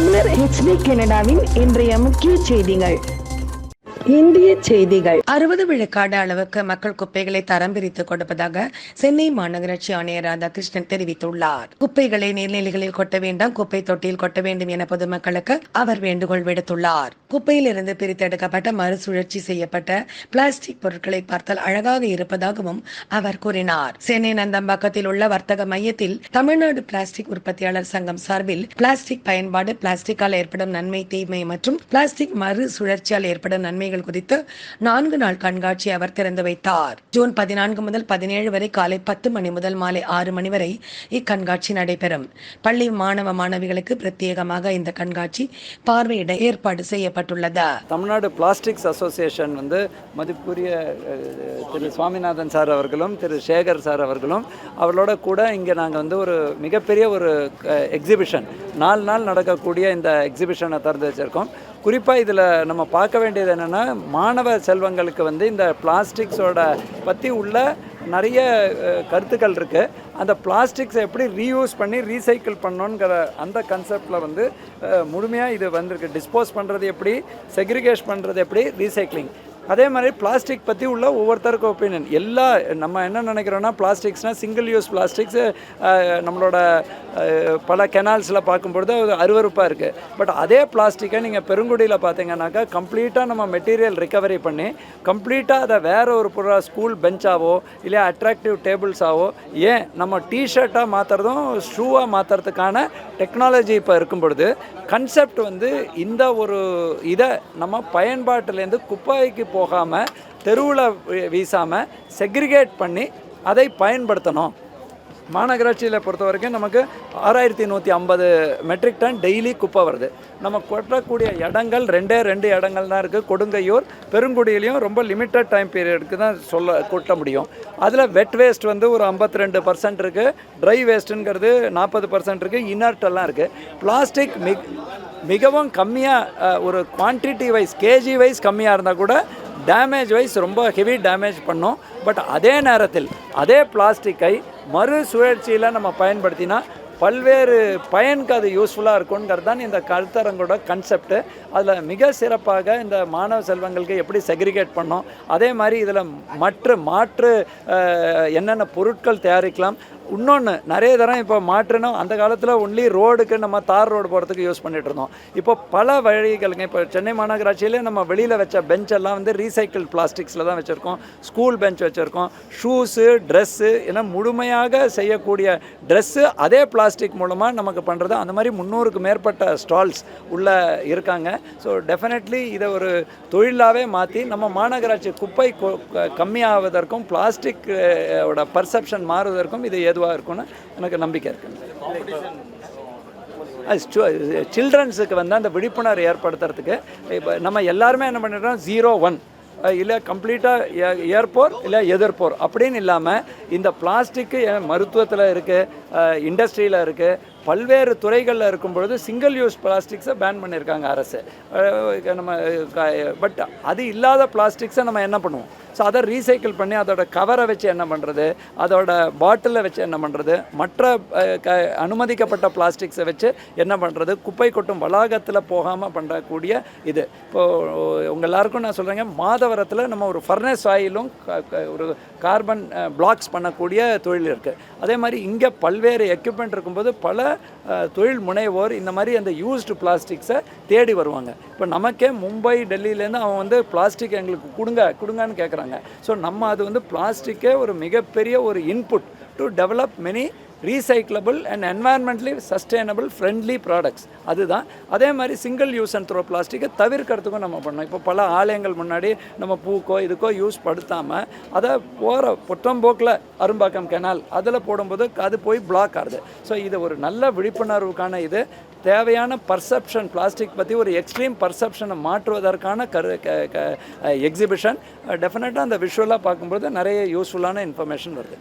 தமிழர் ஹெச்டி கனடாவின் இன்றைய முக்கிய செய்திகள். இந்திய செய்திகள். அறுபது விழுக்காடு அளவுக்கு மக்கள் குப்பைகளை தரம் பிரித்து கொடுப்பதாக சென்னை மாநகராட்சி ஆணையர் ராதாகிருஷ்ணன் தெரிவித்துள்ளார். குப்பைகளை நீர்நிலைகளில் கொட்ட வேண்டாம் குப்பை தொட்டியில் கொட்ட வேண்டும் என பொதுமக்களுக்கு அவர் வேண்டுகோள் விடுத்துள்ளார். குப்பையிலிருந்து பிரித்தெடுக்கப்பட்ட மறுசுழற்சி செய்யப்பட்ட பிளாஸ்டிக் பொருட்களை பார்த்தால் அழகாக இருப்பதாகவும் அவர் கூறினார். சென்னை நந்தம்பாக்கத்தில் உள்ள வர்த்தக மையத்தில் தமிழ்நாடு பிளாஸ்டிக் உற்பத்தியாளர் சங்கம் சார்பில் பிளாஸ்டிக் பயன்பாடு பிளாஸ்டிக்கால் ஏற்படும் நன்மை தீமை மற்றும் பிளாஸ்டிக் மறுசுழற்சியால் ஏற்படும் நன்மைகள் குறித்து நான்கு நாள் கண்காட்சி அவர் திறந்து வைத்தார். ஜூன் பதினான்கு முதல் பதினேழு வரை காலை பத்து மணி முதல் மாலை ஆறு மணி வரை இக்கண்காட்சி நடைபெறும். பள்ளி மாணவ மாணவிகளுக்கு பிரத்யேகமாக இந்த கண்காட்சி பார்வையிட ஏற்பாடு செய்யப்பட்டுள்ளது தமிழ்நாடு பிளாஸ்டிக்ஸ் அசோசியேஷன் வந்து மதிப்புரிய திரு சுவாமிநாதன் சார் அவர்களும் திரு சேகர் சார் அவர்களும் அவர்களோட கூட இங்கே நாங்கள் வந்து ஒரு மிகப்பெரிய ஒரு எக்ஸிபிஷன் நாலு நாள் நடக்கக்கூடிய இந்த எக்ஸிபிஷனை திறந்து வச்சுருக்கோம். குறிப்பாக இதில் நம்ம பார்க்க வேண்டியது என்னென்னா மாணவ செல்வங்களுக்கு வந்து இந்த பிளாஸ்டிக்ஸோட பற்றி உள்ள நிறைய கருத்துக்கள் இருக்குது அந்த பிளாஸ்டிக்ஸை எப்படி ரீயூஸ் பண்ணி ரீசைக்கிள் பண்ணணுங்கிற அந்த கன்செப்டில் வந்து முழுமையாக இது வந்திருக்கு. டிஸ்போஸ் பண்ணுறது எப்படி செக்ரிகேஷ் பண்ணுறது எப்படி ரீசைக்ளிங் அதே மாதிரி பிளாஸ்டிக் பற்றி உள்ள ஒவ்வொருத்தருக்கும் ஒப்பீனியன் எல்லா நம்ம என்ன நினைக்கிறோன்னா பிளாஸ்டிக்ஸ்னால் சிங்கிள் யூஸ் பிளாஸ்டிக்ஸ் நம்மளோட பல கெனால்ஸில் பார்க்கும்பொழுது அது அருவருப்பாக இருக்குது பட் அதே பிளாஸ்டிக்கை நீங்கள் பெருங்குடியில் பார்த்தீங்கன்னாக்கா கம்ப்ளீட்டாக நம்ம மெட்டீரியல் ரிகவரி பண்ணி கம்ப்ளீட்டாக அதை வேறு ஒரு பொருளாக ஸ்கூல் பெஞ்சாவோ இல்லை அட்ராக்டிவ் டேபிள்ஸாவோ ஏன் நம்ம டிஷர்ட்டாக மாற்றுறதும் ஷூவாக மாற்றுறதுக்கான டெக்னாலஜி இப்போ இருக்கும் பொழுது கன்செப்ட் வந்து இந்த ஒரு இதை நம்ம பயன்பாட்டிலேருந்து போ போகாமல் தெருவில் வீசாமல் செக்ரிகேட் பண்ணி அதை பயன்படுத்தணும். மாநகராட்சியில் பொறுத்த வரைக்கும் நமக்கு ஆறாயிரத்தி நூற்றி ஐம்பது மெட்ரிக் டன் டெய்லி குப்பை வருது. நம்ம கொட்டக்கூடிய இடங்கள் ரெண்டே ரெண்டு இடங்கள் தான் இருக்குது கொடுங்கையூர் பெருங்குடியிலையும் ரொம்ப லிமிட்டட் டைம் பீரியடுக்கு தான் சொல்ல கொட்ட முடியும். அதில் வெட் வேஸ்ட் வந்து ஒரு ஐம்பத்தி ரெண்டு பர்சன்ட் இருக்குது ட்ரை வேஸ்ட்டுங்கிறது நாற்பது பர்சன்ட் இருக்குது இனர்ட் இருக்குது பிளாஸ்டிக் மிக மிகவும் கம்மியாக ஒரு குவான்டிட்டி வைஸ் கேஜி வைஸ் கம்மியாக இருந்தால் கூட டேமேஜ் வைஸ் ரொம்ப ஹெவி டேமேஜ் பண்ணும். பட் அதே நேரத்தில் அதே பிளாஸ்டிக்கை மறுசுழற்சியில் நம்ம பயன்படுத்தினா பல்வேறு பயனுக்கு அது யூஸ்ஃபுல்லாக இருக்குங்கிறது தான் இந்த கருத்தரங்கோட கன்செப்ட் அதில் மிக சிறப்பாக இந்த மாணவ செல்வங்களுக்கு எப்படி செக்ரிகேட் பண்ணோம். அதே மாதிரி இதில் மற்ற மாற்று என்னென்ன பொருட்கள் தயாரிக்கலாம். இன்னொன்று நிறைய தரம் இப்போ மாற்றணும். அந்த காலத்தில் ஒன்லி ரோடுக்கு நம்ம தார் ரோடு போகிறதுக்கு யூஸ் பண்ணிட்டு இருந்தோம். இப்போ பல வழிகளுங்க இப்போ சென்னை மாநகராட்சியிலே நம்ம வெளியில் வச்ச பெஞ்ச் எல்லாம் வந்து ரீசைக்கிள் பிளாஸ்டிக்ஸில் தான் வச்சுருக்கோம். ஸ்கூல் பெஞ்ச் வச்சுருக்கோம். ஷூஸு ட்ரெஸ்ஸு ஏன்னா முழுமையாக செய்யக்கூடிய ட்ரெஸ்ஸு அதே பிளாஸ்டிக் மூலமாக நமக்கு பண்ணுறது அந்த மாதிரி முந்நூறுக்கு மேற்பட்ட ஸ்டால்ஸ் உள்ள இருக்காங்க. ஸோ டெஃபினெட்லி இதை ஒரு தொழிலாகவே மாற்றி நம்ம மாநகராட்சி குப்பை கொ- கம்மியாவதற்கும் பிளாஸ்டிக் ஓட பர்செப்ஷன் மாறுவதற்கும் இது ஏதுவாக இருக்கும்னு எனக்கு நம்பிக்கை இருக்குது. சில்ட்ரன்ஸுக்கு வந்து அந்த விழிப்புணர்வு ஏற்படுத்துறதுக்கு இப்போ நம்ம எல்லாருமே என்ன பண்ணிடுறோம் ஜீரோ ஒன் இல்லை கம்ப்ளீட்டாக ஏற்போர் இல்லை எதிர்ப்போர். அப்படின்னு இல்லாமல் இந்த பிளாஸ்டிக்கு மருத்துவத்தில் இருக்குது இண்டஸ்ட்ரியில் இருக்குது பல்வேறு துறைகளில் இருக்கும் பொழுது சிங்கிள் யூஸ் பிளாஸ்டிக்ஸை பேன் பண்ணியிருக்காங்க அரசு. நம்ம பட் அது இல்லாத பிளாஸ்டிக்ஸை நம்ம என்ன பண்ணுவோம்? ஸோ அதை ரீசைக்கிள் பண்ணி அதோட கவரை வச்சு என்ன பண்ணுறது அதோட பாட்டிலை வச்சு என்ன பண்ணுறது மற்ற க அனுமதிக்கப்பட்ட பிளாஸ்டிக்ஸை வச்சு என்ன பண்ணுறது குப்பை கொட்டும் வளாகத்தில் போகாமல் பண்ணக்கூடிய இது. இப்போது உங்கள் எல்லாருக்கும் நான் சொல்கிறேங்க மாதவரத்தில் நம்ம ஒரு ஃபர்னஸ் ஆயிலும் க- க- ஒரு கார்பன் பிளாக்ஸ் பண்ணக்கூடிய தொழில் இருக்குது அதே மாதிரி இங்கே பல்வேறு எக்யூப்மெண்ட் இருக்கும்போது பல தொழில் முனைவோர் இந்த மாதிரி அந்த யூஸ்டு பிளாஸ்டிக்ஸை தேடி வருவாங்க. இப்போ நமக்கே மும்பை டெல்லியிலேருந்து அவன் வந்து பிளாஸ்டிக் எங்களுக்கு கொடுங்க கொடுங்கன்னு கேட்குறாங்க ஸோ நம்ம அது வந்து பிளாஸ்டிக்கே ஒரு மிகப்பெரிய ஒரு input to develop many recyclable and environmentally sustainable friendly products அதுதான். அதே மாதிரி சிங்கிள் யூஸ் அண்ட் த்ரோ பிளாஸ்டிக்கை தவிர்க்கிறதுக்கும் நம்ம பண்ணோம் இப்போ பல ஆலயங்கள் முன்னாடி நம்ம பூக்கோ இதுக்கோ யூஸ் படுத்தாமல் அதை போகிற பொற்றம்போக்கில் அரும்பாக்கம் கெனால் அதில் போடும்போது அது போய் பிளாக் ஆகுது. ஸோ இது ஒரு நல்ல விழிப்புணர்வுக்கான இது. தேவையான பர்செப்ஷன் பிளாஸ்டிக் பற்றி ஒரு எக்ஸ்ட்ரீம் பர்செப்ஷனை மாற்றுவதற்கான கரு எக்ஸிபிஷன் டெஃபினட்டாக அந்த விஷுவலாக பார்க்கும்போது நிறைய யூஸ்ஃபுல்லான இன்ஃபர்மேஷன் வருது.